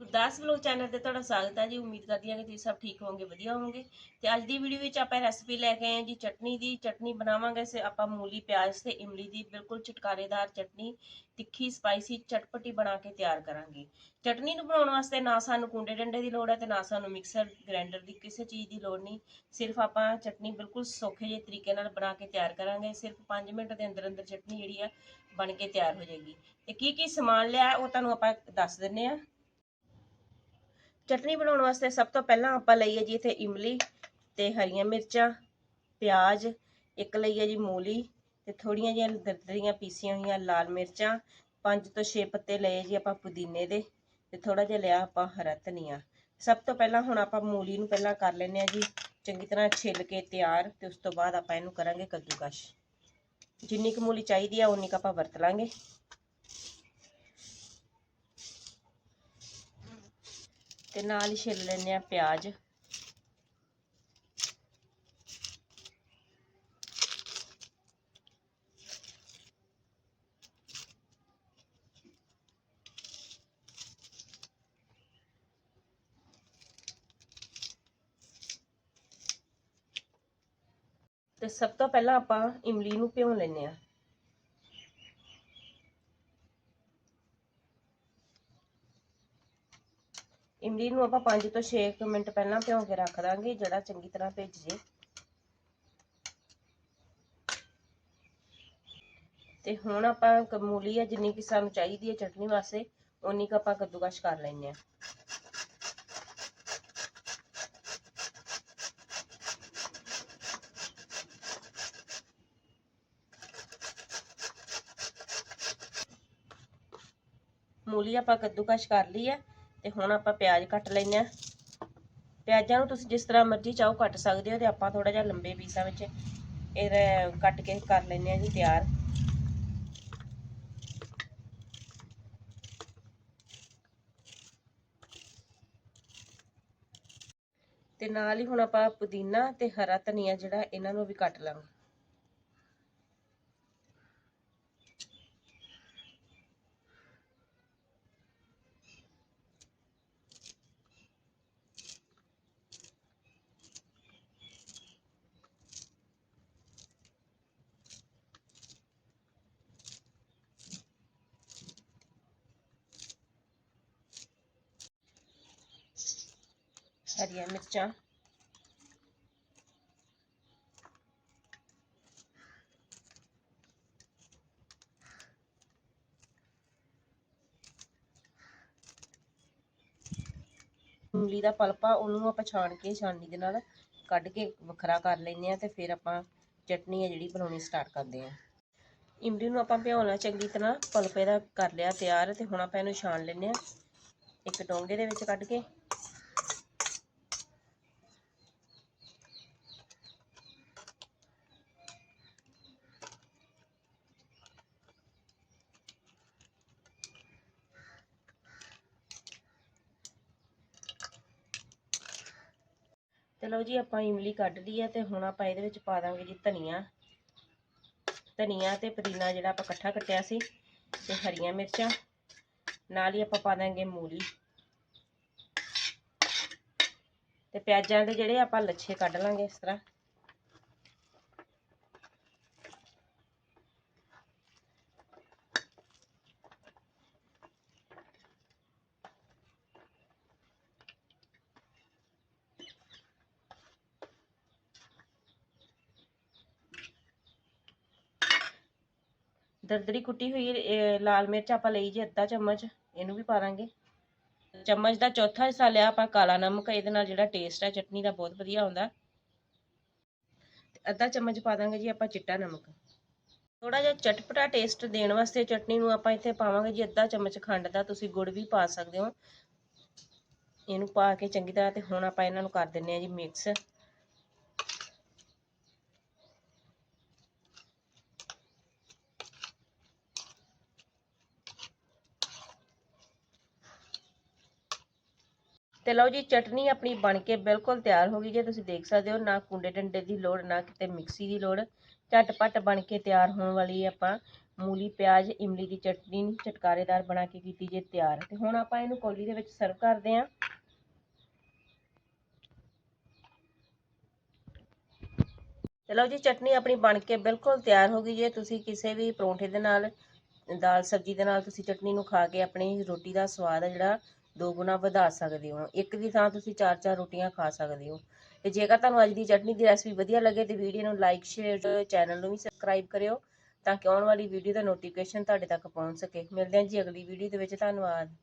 Gurdas vlog channel ਤੇ ਤੁਹਾਡਾ ਸਵਾਗਤ ਹੈ ਜੀ। ਉਮੀਦ ਕਰਦੀ ਹਾਂ ਕਿ ਤੁਸੀਂ ਸਭ ਠੀਕ ਹੋਵੋਗੇ, ਵਧੀਆ ਹੋਵੋਗੇ। ਤੇ ਅੱਜ ਦੀ ਵੀਡੀਓ ਵਿੱਚ ਆਪਾਂ ਰੈਸਪੀ ਲੈ ਕੇ ਆਏ ਹਾਂ ਜੀ, ਚਟਨੀ ਦੀ। ਚਟਨੀ ਬਣਾਵਾਂਗੇ, ਸੇ ਆਪਾਂ ਮੂਲੀ, ਪਿਆਜ਼ ਤੇ ਇਮਲੀ ਦੀ। ਬਿਲਕੁਲ ਚਟਕਾਰੇਦਾਰ ਚਟਨੀ, ਤਿੱਖੀ, ਸਪਾਈਸੀ, ਚਟਪਟੀ ਬਣਾ ਕੇ ਤਿਆਰ ਕਰਾਂਗੇ। ਚਟਨੀ ਨੂੰ ਬਣਾਉਣ ਵਾਸਤੇ ਨਾ ਸਾਨੂੰ ਕੁੰਡੇ ਡੰਡੇ ਦੀ ਲੋੜ ਹੈ ਤੇ ਨਾ ਸਾਨੂੰ ਮਿਕਸਰ ਗ੍ਰਾਈਂਡਰ ਦੀ ਕਿਸੇ ਚੀਜ਼ ਦੀ ਲੋੜ ਨਹੀਂ। ਸਿਰਫ ਆਪਾਂ ਚਟਨੀ ਬਿਲਕੁਲ ਸੌਖੇ ਜਿਹੇ ਤਰੀਕੇ ਨਾਲ ਬਣਾ ਕੇ ਤਿਆਰ ਕਰਾਂਗੇ। ਸਿਰਫ 5 ਮਿੰਟ ਦੇ ਅੰਦਰ ਅੰਦਰ ਚਟਨੀ ਜਿਹੜੀ ਆ ਬਣ ਕੇ ਤਿਆਰ ਹੋ ਜਾਏਗੀ। ਤੇ ਕੀ ਕੀ ਸਮਾਨ ਲਿਆ ਉਹ ਤੁਹਾਨੂੰ ਆਪਾਂ ਦੱਸ ਦਿੰਨੇ ਆ। ਚਟਨੀ ਬਣਾਉਣ ਵਾਸਤੇ ਸਭ ਤੋਂ ਪਹਿਲਾਂ ਆਪਾਂ ਲਈਏ ਜੀ ਇੱਥੇ ਇਮਲੀ ਤੇ ਹਰੀਆਂ ਮਿਰਚਾਂ, ਪਿਆਜ਼, ਇੱਕ ਲਈਏ ਜੀ ਮੂਲੀ ਤੇ ਥੋੜੀਆਂ ਜਿਹੀਆਂ ਦਰਦਰੀਆਂ ਪੀਸੀਆਂ ਹੋਈਆਂ ਲਾਲ ਮਿਰਚਾਂ, ਪੰਜ ਤੋਂ 6 ਪੱਤੇ ਲਏ ਜੀ ਆਪਾਂ ਪੁਦੀਨੇ ਦੇ ਤੇ ਥੋੜਾ ਜਿਹਾ ਲਿਆ ਆਪਾਂ ਹਰਾ ਧਨੀਆ। ਸਭ ਤੋਂ ਪਹਿਲਾਂ ਹੁਣ ਆਪਾਂ ਮੂਲੀ ਨੂੰ ਪਹਿਲਾਂ ਕਰ ਲੈਨੇ ਆ ਜੀ, ਚੰਗੀ ਤਰ੍ਹਾਂ ਛਿੱਲ ਕੇ ਤਿਆਰ ਤੇ ਉਸ ਤੋਂ ਬਾਅਦ ਆਪਾਂ ਇਹਨੂੰ ਕਰਾਂਗੇ ਕੱਦੂਕਸ਼। ਜਿੰਨੀ ਕੁ ਮੂਲੀ ਚਾਹੀਦੀ ਆ, ਉਨੀ ਕੁ ਆਪਾਂ ਵਰਤ ਲਾਂਗੇ। ਤੇ ਨਾਲ ਹੀ ਛਿੱਲ ਲੈਨੇ ਆ ਪਿਆਜ਼। ਤੇ ਸਭ ਤੋਂ ਪਹਿਲਾਂ ਆਪਾਂ ਇਮਲੀ ਨੂੰ ਭਿਉਂ ਲੈਨੇ ਆ ਇਮਲੀ ਨੂੰ ਆਪਾਂ 5 ਤੋਂ 6 ਮਿੰਟ ਪਹਿਲਾਂ ਭਿਓ ਕੇ ਰੱਖ ਦਾਂਗੇ, ਜਿਹੜਾ ਚੰਗੀ ਤਰ੍ਹਾਂ ਭਿੱਜ ਜੇ। ਤੇ ਹੁਣ ਆਪਾਂ ਮੂਲੀ ਆ, ਜਿੰਨੀ ਕਿ ਸਾਨੂੰ ਚਾਹੀਦੀ ਹੈ ਚਟਨੀ ਵਾਸਤੇ ਉਨੀ ਕੁ ਆਪਾਂ ਕੱਦੂਕਸ਼ ਕਰ ਲੈਨੇ ਆ। ਮੂਲੀ ਆਪਾਂ ਕੱਦੂਕਸ਼ ਕਰ ਲਈ ਹੈ ਤੇ ਹੁਣ ਆਪਾਂ ਪਿਆਜ਼ ਕੱਟ ਲੈਨੇ ਆ ਪਿਆਜ਼ਾਂ ਨੂੰ ਤੁਸੀਂ ਜਿਸ ਤਰ੍ਹਾਂ ਮਰਜ਼ੀ ਚਾਹੋ ਕੱਟ ਸਕਦੇ ਹੋ ਤੇ ਆਪਾਂ ਥੋੜਾ ਜਿਹਾ ਲੰਬੇ ਪੀਸਾਂ ਵਿੱਚ ਇਹ ਕੱਟ ਕੇ ਕਰ ਲੈਨੇ ਆ ਜੀ ਤਿਆਰ। ਤੇ ਨਾਲ ਹੀ ਹੁਣ ਆਪਾਂ ਪੁਦੀਨਾ ਤੇ ਹਰਾ ਧਨੀਆ ਜਿਹੜਾ ਇਹਨਾਂ ਨੂੰ ਵੀ ਕੱਟ ਲਾਂਗੇ। ਹਰੀਆਂ ਮਿਰਚਾਂ ਇਮਲੀ ਦਾ ਪਲਪਾ, ਉਹਨੂੰ ਆਪਾਂ ਛਾਣ ਕੇ ਛਾਣਨੀ ਦੇ ਨਾਲ ਕੱਢ ਕੇ ਵੱਖਰਾ ਕਰ ਲੈਨੇ ਆ ਤੇ ਫਿਰ ਆਪਾਂ ਚਟਨੀ ਆ ਜਿਹੜੀ ਬਣਾਉਣੀ ਸਟਾਰਟ ਕਰਦੇ ਆ ਇਮਲੀ ਨੂੰ ਆਪਾਂ ਭਿਉਣਾ ਚੰਗੀ ਤਰ੍ਹਾਂ, ਪਲਪੇ ਦਾ ਕਰ ਲਿਆ ਤਿਆਰ ਤੇ ਹੁਣ ਆਪਾਂ ਇਹਨੂੰ ਛਾਣ ਲੈਨੇ ਆ ਇੱਕ ਡੋਂਗੇ ਦੇ ਵਿੱਚ ਕੱਢ ਕੇ ਲਓ ਜੀ, ਆਪਾਂ ਇਮਲੀ ਕੱਢ ਲਈ ਹੈ ਤੇ ਹੁਣ ਆਪਾਂ ਇਹਦੇ ਵਿੱਚ ਪਾ ਦਾਂਗੇ ਜੀ ਧਨੀਆ। ਧਨੀਆ ਤੇ ਪੁਦੀਨਾ ਜਿਹੜਾ ਆਪਾਂ ਇਕੱਠਾ ਕੱਟਿਆ ਸੀ ਤੇ ਹਰੀਆਂ ਮਿਰਚਾਂ। ਨਾਲ ਹੀ ਆਪਾਂ ਪਾ ਦਾਂਗੇ ਮੂਲੀ। ਤੇ ਪਿਆਜ਼ਾਂ ਦੇ ਜਿਹੜੇ ਆਪਾਂ ਲੱਛੇ ਕੱਢ ਲਾਂਗੇ ਇਸ ਤਰ੍ਹਾਂ। ਦਰਦਰੀ ਕੁੱਟੀ ਹੋਈ ਲਾਲ ਮਿਰਚ ਆਪਾਂ ਲਈ ਜੀ ਅੱਧਾ ਚਮਚ, ਇਹਨੂੰ ਵੀ ਪਾ ਦਾਂਗੇ ਚਮਚ ਦਾ ਚੌਥਾ ਹਿੱਸਾ ਲਿਆ, ਆਪਾਂ ਕਾਲਾ ਨਮਕ, ਇਹਦੇ ਨਾਲ ਜਿਹੜਾ ਟੇਸਟ ਹੈ ਚਟਨੀ ਦਾ ਬਹੁਤ ਵਧੀਆ ਆਉਂਦਾ। ਤੇ ਅੱਧਾ ਚਮਚ ਪਾ ਦਾਂਗੇ ਜੀ ਆਪਾਂ ਚਿੱਟਾ ਨਮਕ। ਥੋੜਾ ਜਿਹਾ ਚਟਪਟਾ ਟੇਸਟ ਦੇਣ ਵਾਸਤੇ ਚਟਨੀ ਨੂੰ ਆਪਾਂ ਇੱਥੇ ਪਾਵਾਂਗੇ ਜੀ ਅੱਧਾ ਚਮਚ ਖੰਡ ਦਾ, ਤੁਸੀਂ ਗੁੜ ਵੀ ਪਾ ਸਕਦੇ ਹੋ। ਇਹਨੂੰ ਪਾ ਕੇ ਚੰਗੀ ਤਰ੍ਹਾਂ ਤੇ ਹੁਣ ਆਪਾਂ ਇਹਨਾਂ ਨੂੰ ਕਰ ਦਿੰਨੇ ਆ ਜੀ ਮਿਕਸ ਤੇ ਲਓ ਜੀ, ਚਟਨੀ ਆਪਣੀ ਬਣ ਕੇ ਬਿਲਕੁਲ ਤਿਆਰ ਹੋ ਗਈ ਜੇ ਤੁਸੀਂ ਦੇਖ ਸਕਦੇ ਹੋ, ਨਾ ਕੁੰਡੇ ਡੰਡੇ ਦੀ ਲੋੜ, ਨਾ ਕਿਤੇ ਮਿਕਸੀ ਦੀ ਲੋੜ। ਝਟਪਟ ਬਣ ਕੇ ਤਿਆਰ ਹੋਣ ਵਾਲੀ ਆਪਾਂ ਮੂਲੀ ਪਿਆਜ਼, ਇਮਲੀ ਦੀ ਚਟਨੀ ਚਟਕਾਰੇਦਾਰ ਬਣਾ ਕੇ ਕੀਤੀ ਜੇ ਤਿਆਰ। ਤੇ ਹੁਣ ਆਪਾਂ ਇਹਨੂੰ ਕੌਲੀ ਦੇ ਵਿੱਚ ਸਰਵ ਕਰਦੇ ਹਾਂ। ਚਲੋ ਜੀ, ਚਟਨੀ ਆਪਣੀ ਬਣ ਕੇ ਬਿਲਕੁਲ ਤਿਆਰ ਹੋ ਗਈ ਜੇ। ਤੁਸੀਂ ਕਿਸੇ ਵੀ ਪਰੌਂਠੇ ਦੇ ਨਾਲ, ਦਾਲ ਸਬਜ਼ੀ ਦੇ ਨਾਲ ਤੁਸੀਂ ਚਟਨੀ ਨੂੰ ਖਾ ਕੇ ਆਪਣੀ ਰੋਟੀ ਦਾ ਸਵਾਦ ਹੈ ਜਿਹੜਾ ਦੋ ਗੁਣਾ ਵਧਾ ਸਕਦੇ ਹੋ। ਇੱਕ ਦੀ ਥਾਂ ਤੁਸੀਂ ਚਾਰ ਚਾਰ ਰੋਟੀਆਂ ਖਾ ਸਕਦੇ ਹੋ। ਤੇ ਜੇਕਰ ਤੁਹਾਨੂੰ ਅੱਜ ਦੀ ਚਟਨੀ ਦੀ ਰੈਸਪੀ ਵਧੀਆ ਲੱਗੇ ਤੇ ਵੀਡੀਓ ਨੂੰ ਲਾਈਕ ਸ਼ੇਅਰ ਚੈਨਲ ਨੂੰ ਵੀ ਸਬਸਕ੍ਰਾਈਬ ਕਰਿਓ ਤਾਂ ਕਿ ਆਉਣ ਵਾਲੀ ਵੀਡੀਓ ਦਾ ਨੋਟੀਫਿਕੇਸ਼ਨ ਤੁਹਾਡੇ ਤੱਕ ਪਹੁੰਚ ਸਕੇ। ਮਿਲਦੇ ਹਾਂ ਜੀ ਅਗਲੀ ਵੀਡੀਓ ਦੇ ਵਿੱਚ। ਧੰਨਵਾਦ।